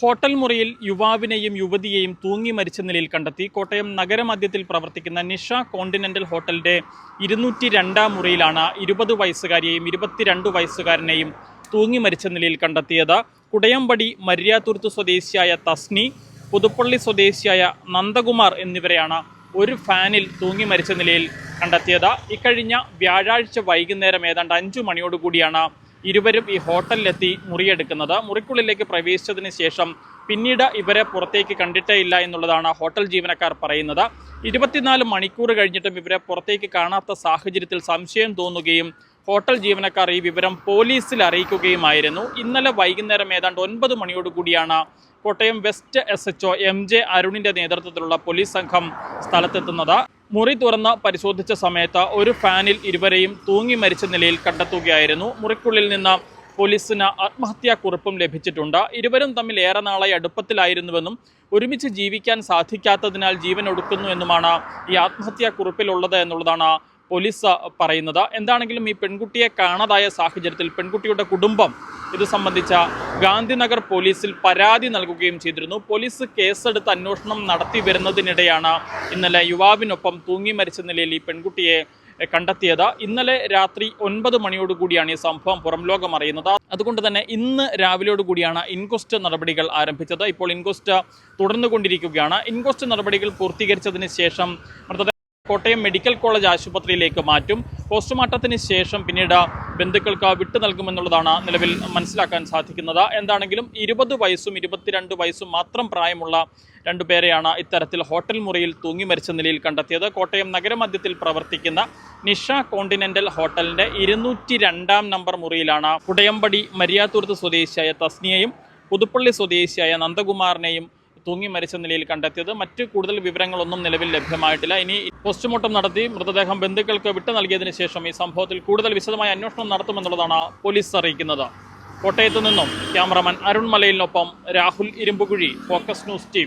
Hotel മുറിയിൽ യുവാവിനെയും യുവതിയെയും തൂങ്ങി മരിച്ച നിലയിൽ കണ്ടെത്തി കോട്ടയം നഗരമധ്യത്തിൽ പ്രവർത്തിക്കുന്ന നിഷ കോണ്ടിനെന്റൽ ഹോട്ടലിന്റെ ഇരുന്നൂറ്റി രണ്ടാം മുറിയിലാണ് ഇരുപത് വയസ്സുകാരിയെയും ഇരുപത്തിരണ്ട് വയസ്സുകാരനെയും തൂങ്ങി മരിച്ച നിലയിൽ കണ്ടെത്തിയത്. കുടയമ്പടി മര്യാതുരുത്ത് സ്വദേശിയായ തസ്നി പുതുപ്പള്ളി സ്വദേശിയായ നന്ദകുമാർ എന്നിവരെയാണ് ഒരു ഫാനിൽ തൂങ്ങി മരിച്ച നിലയിൽ കണ്ടെത്തിയത്. ഇക്കഴിഞ്ഞ വ്യാഴാഴ്ച വൈകുന്നേരം ഏതാണ്ട് അഞ്ചു മണിയോടുകൂടിയാണ് ഇരുവരും ഈ ഹോട്ടലിലെത്തി മുറിയെടുക്കുന്നത്. മുറിക്കുള്ളിലേക്ക് പ്രവേശിച്ചതിന് ശേഷം പിന്നീട് ഇവരെ പുറത്തേക്ക് കണ്ടിട്ടേ ഇല്ല എന്നുള്ളതാണ് ഹോട്ടൽ ജീവനക്കാർ പറയുന്നത്. ഇരുപത്തിനാല് മണിക്കൂർ കഴിഞ്ഞിട്ടും ഇവരെ പുറത്തേക്ക് കാണാത്ത സാഹചര്യത്തിൽ സംശയം തോന്നുകയും ഹോട്ടൽ ജീവനക്കാർ ഈ വിവരം പോലീസിൽ അറിയിക്കുകയുമായിരുന്നു. ഇന്നലെ വൈകുന്നേരം ഏതാണ്ട് ഒൻപത് മണിയോടുകൂടിയാണ് Kottayam west S H M J അരുണിന്റെ നേതൃത്വത്തിലുള്ള പോലീസ് സംഘം സ്ഥലത്തെത്തുന്നത്. മുറി തുറന്ന് പരിശോധിച്ച സമയത്ത് ഒരു ഫാനിൽ ഇരുവരെയും തൂങ്ങി മരിച്ച നിലയിൽ കണ്ടെത്തുകയായിരുന്നു. മുറിക്കുള്ളിൽ നിന്ന് പോലീസിന് ആത്മഹത്യാക്കുറിപ്പും ലഭിച്ചിട്ടുണ്ട്. ഇരുവരും തമ്മിൽ ഏറെ നാളായി അടുപ്പത്തിലായിരുന്നുവെന്നും ഒരുമിച്ച് ജീവിക്കാൻ സാധിക്കാത്തതിനാൽ ജീവൻ ഒടുക്കുന്നു എന്നുമാണ് ഈ ആത്മഹത്യാക്കുറിപ്പിലുള്ളത് എന്നുള്ളതാണ് പോലീസ് പറയുന്നത്. എന്താണെങ്കിലും ഈ പെൺകുട്ടിയെ കാണാതായ സാഹചര്യത്തിൽ പെൺകുട്ടിയുടെ കുടുംബം ഇത് സംബന്ധിച്ച ഗാന്ധിനഗർ പോലീസിൽ പരാതി നൽകുകയും ചെയ്തിരുന്നു. പോലീസ് കേസെടുത്ത് അന്വേഷണം നടത്തി വരുന്നതിനിടെയാണ് ഇന്നലെ യുവാവിനൊപ്പം തൂങ്ങി മരിച്ച നിലയിൽ ഈ പെൺകുട്ടിയെ കണ്ടെത്തിയത്. ഇന്നലെ രാത്രി ഒൻപത് മണിയോടുകൂടിയാണ് ഈ സംഭവം പുറം ലോകം അറിയുന്നത്. അതുകൊണ്ട് തന്നെ ഇന്ന് രാവിലെയോടുകൂടിയാണ് ഇൻക്വസ്റ്റ് നടപടികൾ ആരംഭിച്ചത്. ഇപ്പോൾ ഇൻക്വസ്റ്റ് തുടർന്നുകൊണ്ടിരിക്കുകയാണ്. ഇൻക്വസ്റ്റ് നടപടികൾ പൂർത്തീകരിച്ചതിന് ശേഷം മൃതദേഹം കോട്ടയം മെഡിക്കൽ കോളേജ് ആശുപത്രിയിലേക്ക് മാറ്റും. പോസ്റ്റ്മോർട്ടത്തിന് ശേഷം പിന്നീട് ബന്ധുക്കൾക്ക് വിട്ടു നൽകുമെന്നുള്ളതാണ് നിലവിൽ മനസ്സിലാക്കാൻ സാധിക്കുന്നത്. എന്താണെങ്കിലും ഇരുപത് വയസ്സും ഇരുപത്തിരണ്ട് വയസ്സും മാത്രം പ്രായമുള്ള രണ്ടുപേരെയാണ് ഇത്തരത്തിൽ ഹോട്ടൽ മുറിയിൽ തൂങ്ങി മരിച്ച നിലയിൽ കണ്ടെത്തിയത്. കോട്ടയം നഗരമധ്യത്തിൽ പ്രവർത്തിക്കുന്ന നിഷ കോണ്ടിനെന്റൽ ഹോട്ടലിന്റെ ഇരുന്നൂറ്റി രണ്ടാം നമ്പർ മുറിയിലാണ് കുടയമ്പടി മര്യാത്തൂർത്ത് സ്വദേശിയായ തസ്നിയയും പുതുപ്പള്ളി സ്വദേശിയായ നന്ദകുമാറിനെയും തൂങ്ങി മരിച്ച നിലയിൽ കണ്ടെത്തിയത്. മറ്റ് കൂടുതൽ വിവരങ്ങളൊന്നും നിലവിൽ ലഭ്യമായിട്ടില്ല. ഇനി പോസ്റ്റ്മോർട്ടം നടത്തി മൃതദേഹം ബന്ധുക്കൾക്ക് വിട്ടു നൽകിയതിനു ശേഷം ഈ സംഭവത്തിൽ കൂടുതൽ വിശദമായ അന്വേഷണം നടത്തുമെന്നുള്ളതാണ് പോലീസ് അറിയിക്കുന്നത്. കോട്ടയത്തു നിന്നും cameraman Arun മലയിലിനൊപ്പം Rahul Irumbukuzhi focus news T